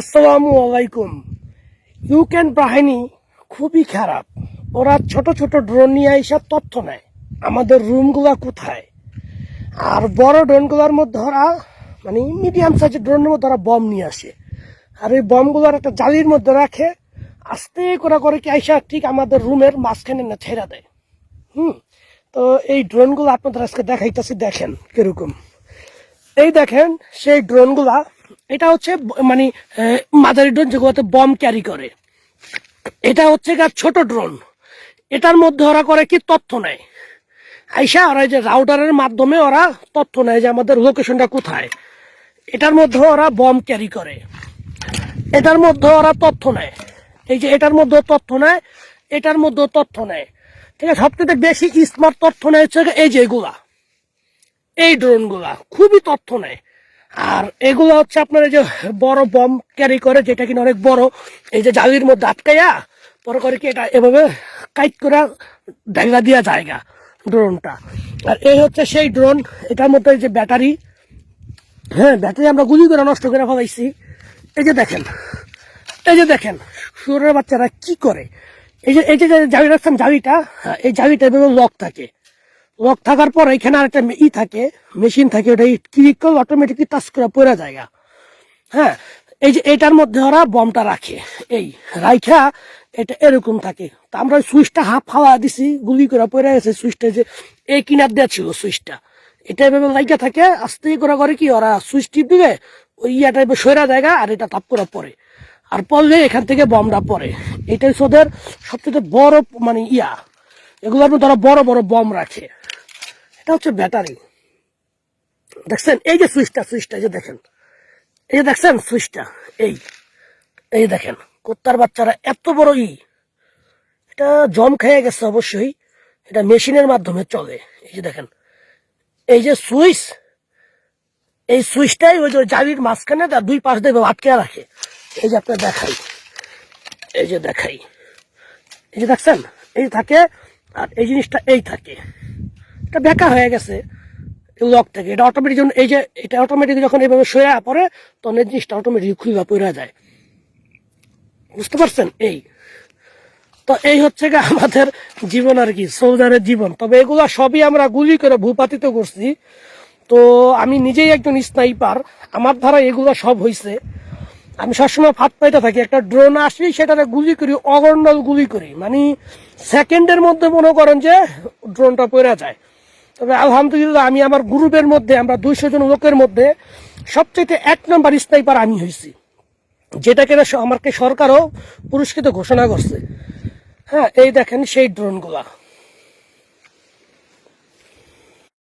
আসসালামু আলাইকুম। ইউক্রেন বাহিনী খুবই খারাপ। ওরা ছোট ছোট ড্রোন নিয়ে এইসব তথ্য নেয়, আমাদের রুমগুলা কোথায়? আর বড় ড্রোনগুলোর মধ্যে ওরা মানে মিডিয়াম সাইজের ড্রোনের মধ্যে ওরা বম নিয়ে আসে। আর এই বমগুলোর একটা জালির মধ্যে রাখে, আস্তে করে করে কি আইসা ঠিক আমাদের রুমের মাঝখানে না ছেড়া দেয়। হুম, তো এই ড্রোনগুলো আপনাদের আজকে দেখাইতেছি, দেখেন কীরকম। এই দেখেন, সেই ড্রোনগুলা এটা হচ্ছে মানে মাদারি ড্রোন যেগুলোতে বম ক্যারি করে। এটা হচ্ছে গা ছোট ড্রোন এটার মধ্যে ওরা করে কি তথ্য নেয়? আইসা ওরা যে রাউটারের মাধ্যমে ওরা তথ্য নেয় যে আমাদের লোকেশনটা কোথায়। এটার মধ্যে ওরা বম ক্যারি করে। এটার মধ্যে ওরা তথ্য নেয়। এই যে এটার মধ্যে তথ্য নেয়, এটার মধ্যে তথ্য নেয়। ঠিক আছে সবথেকে বেশি স্মার্ট তথ্য নেয় হচ্ছে এই যে এগুলা। এই ড্রোনগুলা খুবই তথ্য নেয়। আর এগুলো হচ্ছে আপনার এই যে বড় বম ক্যারি করে যেটা কিনা অনেক বড়। এই যে জালির মধ্যে আটকাইয়া পরে করে কি এটা এভাবে কাইট করে ঢেলা দিয়া জায়গা ড্রোনটা। আর এই হচ্ছে সেই ড্রোন এটার মধ্যে যে ব্যাটারি হ্যাঁ ব্যাটারি আমরা গুলি করে নষ্ট করে ফেলাইছি। এই যে দেখেন এই যে দেখেন শুয়োরের বাচ্চারা কি করে? এই যে এই যে জাবি রাখছেন জাবিটা হ্যাঁ, এই জাবিটা এভাবে লক থাকে। লক থাকার পর এখানে আর একটা ই থাকে মেশিন থাকে, ওটা ক্লিক করলে অটোমেটিকলি টাচ করে পড়ে জায়গা হ্যাঁ এই যে এটার মধ্যে ওরা বমটা রাখে। এই রাইখা, এটা এরকম থাকে। তা আমরা সুইচটা হাফ হাওয়া দিছি, গুলি করে পড়ে গেছে সুইচটা যে এই কিনার দেওয়া ছিল সুইচটা এটা এভাবে লাইকা থাকে, আস্তে করে করে কি ওরা সুইচ টিপ দিবে, ওই ইয়াটা এবার সৈরা জায়গা আর এটা তাপ করে পড়ে। আর পড়লে এখান থেকে বমটা পড়ে। এটাই ওদের সবচেয়ে বড় মানে ইয়া। এগুলোর মধ্যে ওরা বড় বড় বম রাখে। এটা হচ্ছে ব্যাটারি। দেখছেন? এই যে সুইচটা সুইচটা, এই যে দেখেন। এই যে দেখছেন? সুইচটা, এই এই দেখেন। কুত্তার বাচ্চারা এত বড় ই। এটা জম খেয়ে গেছে অবশ্যই। এটা মেশিনের মাধ্যমে চলে। এই যে দেখেন। এই যে সুইচ, এই সুইচটাই ওই যে জালির মাঝখানে তার দুই পাশ দিয়ে আটকে রাখে। এই যে আপনার দেখাই। এই যে দেখাই। এই যে দেখছেন? এই থাকে আর এই জিনিসটা এই থাকে। এটা বেকা হয়ে গেছে লক থেকে। এটা অটোমেটিক যখন এই যে, এটা অটোমেটিক যখন এইভাবে সয়ে পড়ে, তখন এই জিনিসটা অটোমেটিক খুলে পড়ে যায়। বুঝতে পারছেন? এই। তো এই হচ্ছে গিয়ে আমাদের জীবন আর কি সোলজারের জীবন। তবে এগুলো সবই আমরা গুলি করে ভূপাতিত করছি। তো আমি নিজেই একজন স্নাইপার আমার দ্বারা এগুলো সব হয়েছে আমি সবসময় ফাঁদ পাইতে থাকি, একটা ড্রোন আসলেই সেটাতে গুলি করি অগণ্ডল গুলি করি। মানে সেকেন্ডের মধ্যে মনে করেন যে ড্রোনটা পড়ে যায়। তবে আলহামদুলিল্লাহ আমি আমার গ্রুপের মধ্যে, আমরা দুইশো জন লোকের মধ্যে সবচেয়ে এক নম্বর স্নাইপার আমি হয়েছি। যেটাকে আমাকে সরকারও পুরস্কৃত ঘোষণা করছে। হ্যাঁ এই দেখেন সেই ড্রোনগুলা